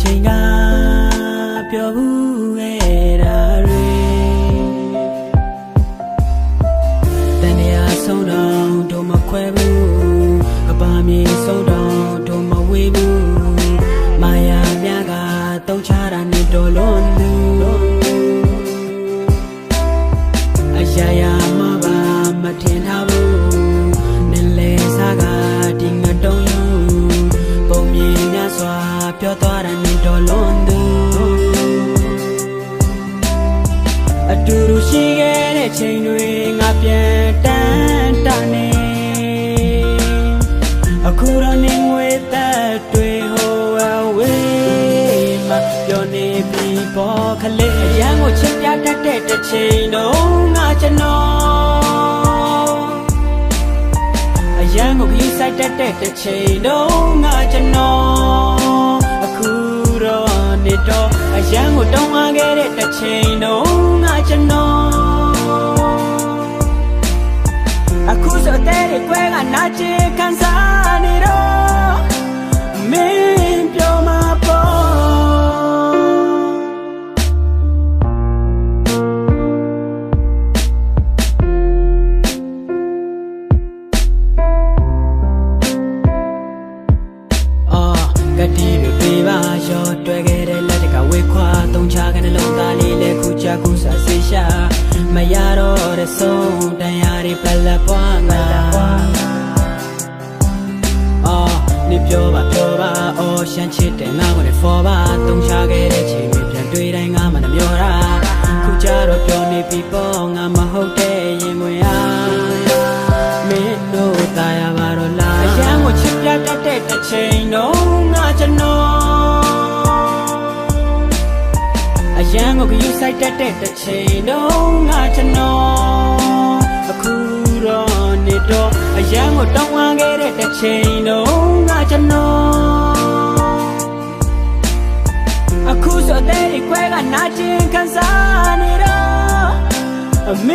တဲ့ချိန်ကပြောဘူးခဲ့တာတွေတန်ရာဆုံးတော့တို့မခွဲဘူးအပါမြေဆုံး ရှိခဲ့တဲ့ချိန်တွေငါပြန်တန်းတာနေအခုတော့နေငွေသက်တွေဟိုအဝေးမှာပြောနေပြီပေါ်ခလေးအရန်ကိုချစ်ပြတတ်တဲ့တစ်ချိန်တော့ငါကျွန်တော်အရန်ကိုခရီးဆိုင်တက်တဲ့တစ်ချိန်လုံးငါကျွန်တော်အခုတော့နေတော့အရန်ကိုတောင်းအားခဲ့တဲ့တစ်ချိန်လုံး အခုဆိုတဲ့ရဲ့ကွဲကနာကျင် တန်ရာတွေပလက်ပွားငါအော်နေပြောပါပြောပါအော်ရှမ်းချစ်တဲ့ငါကိုလည်း for ပါတုံချခဲ့တဲ့ချိန်တွေပြန်တွေ့တိုင်းငါမှနှမျောတာခုကြတော့ပြောနေပြီပေါ့ငါမဟုတ်တဲ့ရင်ဝင်အားမင်းတို့ตายရပါတော့လားအရန်ကိုချစ်ပြတတ်တဲ့တစ်ချိန်တော့ငါကျွန်တော်အရန်ကိုဂယူဆိုင်တတ်တဲ့တစ်ချိန်တော့ငါကျွန်တော် အခုတော့နေတော့အရန်ကိုတောင်းအားခဲ့တဲ့တစ်ချိန်တော့ငါကျွန်တော်အခုဆိုတဲ့ဒီခွဲကနာကျင်ခံစားနေတော့အမ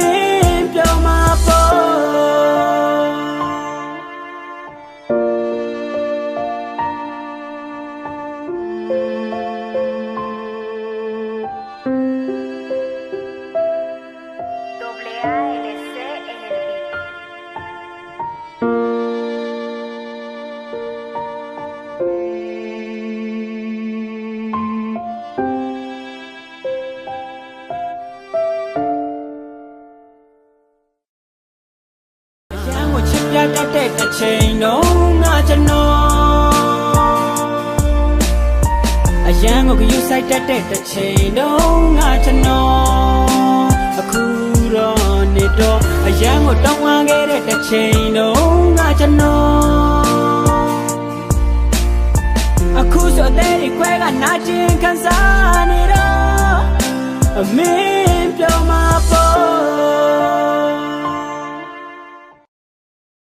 ကိုချစ်ပြတတ်တဲ့တစ်ချိန်တော့ငါကျွန်တော်အရန်ကိုဂယူဆိုင်တတ်တဲ့တစ်ချိန်တော့ငါကျွန်တော်အခုတော့နေတော့အရန်ကိုတောင်းဝမ်းခဲ့တဲ့တစ်ချိန်တော့ငါကျွန်တော်အခုဆိုတဲ့ဒီခွဲကနာကျင်ခံစားနေတော့အမင်း